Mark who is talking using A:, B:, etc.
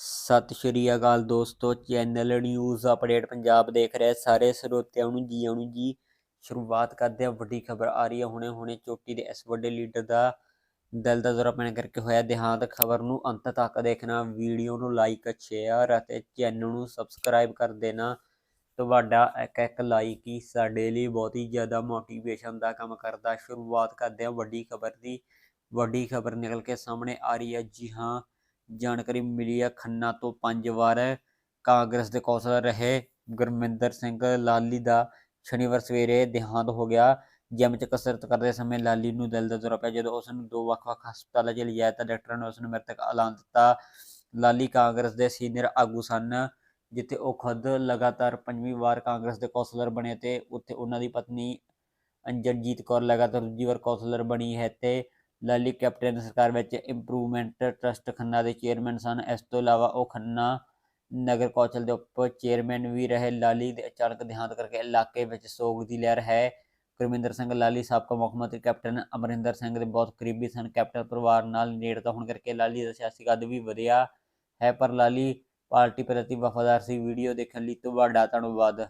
A: ਸਤਿ ਸ਼੍ਰੀ ਅਕਾਲ ਦੋਸਤੋ, channel news update Punjab ਦੇਖ ਰਹੇ ਸਾਰੇ ਸਰੋਤਿਆਂ ਨੂੰ ਜੀ, ਆਉਣ ਜੀ, ਸ਼ੁਰੂਆਤ ਕਰਦੇ ਹਾਂ। ਵੱਡੀ ਖਬਰ ਆ ਰਹੀ ਹੈ। ਹੁਣੇ ਹੁਣੇ ਚੋਟੀ ਦੇ ਇਸ ਵੱਡੇ ਲੀਡਰ ਦਾ ਦਿਲ ਦਾ ਦੌਰਾ ਪੈਣ ਕਰਕੇ ਹੋਇਆ ਦੇਹਾਂਤ। ਖਬਰ ਨੂੰ ਅੰਤ ਤੱਕ ਦੇਖਣਾ, ਵੀਡੀਓ ਨੂੰ ਲਾਈਕ ਸ਼ੇਅਰ ਅਤੇ ਚੈਨਲ ਨੂੰ ਸਬਸਕ੍ਰਾਈਬ ਕਰ ਦੇਣਾ। ਤੁਹਾਡਾ ਇੱਕ ਇੱਕ ਲਾਈਕ ਹੀ ਸਾਡੇ ਲਈ ਬਹੁਤ ਹੀ ਜ਼ਿਆਦਾ ਮੋਟੀਵੇਸ਼ਨ ਦਾ ਕੰਮ ਕਰਦਾ। ਸ਼ੁਰੂਆਤ ਕਰਦੇ ਹਾਂ ਵੱਡੀ ਖਬਰ ਦੀ। ਵੱਡੀ ਖਬਰ ਨਿਕਲ ਕੇ ਸਾਹਮਣੇ ਆ ਰਹੀ ਹੈ। ਜੀ ਹਾਂ ਜਾਣਕਾਰੀ ਮਿਲੀ ਹੈ ਖੰਨਾ ਤੋਂ ਪੰਜ ਵਾਰ ਕਾਂਗਰਸ ਦੇ ਕੌਂਸਲਰ ਰਹੇ। ਗੁਰਮਿੰਦਰ ਸਿੰਘ ਲਾਲੀ ਦਾ ਸ਼ਨੀਵਾਰ ਸਵੇਰੇ ਦੇਹਾਂਤ ਹੋ ਗਿਆ। ਜਿਮ 'ਚ ਕਸਰਤ ਕਰਦੇ ਸਮੇਂ ਲਾਲੀ ਨੂੰ ਦਿਲ ਦਾ ਦੌਰਾ ਪਿਆ। ਜਦੋਂ ਉਸ ਨੂੰ ਦੋ ਵੱਖ-ਵੱਖ ਹਸਪਤਾਲਾਂ 'ਚ ਲਿਜਾਇਆ ਤਾਂ ਡਾਕਟਰਾਂ ਨੇ ਉਸ ਨੂੰ ਮ੍ਰਿਤਕ ਐਲਾਨ ਦਿੱਤਾ। ਲਾਲੀ ਕਾਂਗਰਸ ਦੇ ਸੀਨੀਅਰ ਆਗੂ ਸਨ, ਜਿੱਥੇ ਉਹ ਖੁਦ ਲਗਾਤਾਰ ਪੰਜਵੀਂ ਵਾਰ ਕਾਂਗਰਸ ਦੇ ਕੌਂਸਲਰ ਬਣੇ ਤੇ ਉੱਥੇ ਉਹਨਾਂ ਦੀ ਪਤਨੀ ਅੰਜਨਜੀਤ ਕੌਰ ਲਗਾਤਾਰ ਦੂਜੀ ਵਾਰ ਕੌਂਸਲਰ ਬਣੀ ਹੈ ਤੇ ਲਾਲੀ ਕੈਪਟਨ ਸਰਕਾਰ ਵਿੱਚ ਇੰਪਰੂਵਮੈਂਟ ਟਰਸਟ ਖੰਨਾ ਦੇ ਚੇਅਰਮੈਨ ਸਨ। ਇਸ ਤੋਂ ਇਲਾਵਾ ਉਹ ਖੰਨਾ ਨਗਰ ਕੌਂਸਲ ਦੇ ਉੱਪ ਚੇਅਰਮੈਨ ਵੀ ਰਹੇ। ਲਾਲੀ ਦੇ ਅਚਾਨਕ ਦੇਹਾਂਤ ਕਰਕੇ ਇਲਾਕੇ ਵਿੱਚ ਸੋਗ ਦੀ ਲਹਿਰ ਹੈ। ਗੁਰਮਿੰਦਰ ਸਿੰਘ ਲਾਲੀ, ਸਾਬਕਾ ਮੁੱਖ ਮੰਤਰੀ ਕੈਪਟਨ ਅਮਰਿੰਦਰ ਸਿੰਘ ਦੇ ਬਹੁਤ ਕਰੀਬੀ ਸਨ। ਕੈਪਟਨ ਪਰਿਵਾਰ ਨਾਲ ਨੇੜਤਾ ਹੋਣ ਕਰਕੇ ਲਾਲੀ ਦਾ ਸਿਆਸੀ ਕੱਦ ਵੀ ਵਧਿਆ ਹੈ, ਪਰ ਲਾਲੀ ਪਾਰਟੀ ਪ੍ਰਤੀ ਵਫਾਦਾਰ ਸੀ। ਵੀਡੀਓ ਦੇਖਣ ਲਈ ਤੁਹਾਡਾ ਧੰਨਵਾਦ।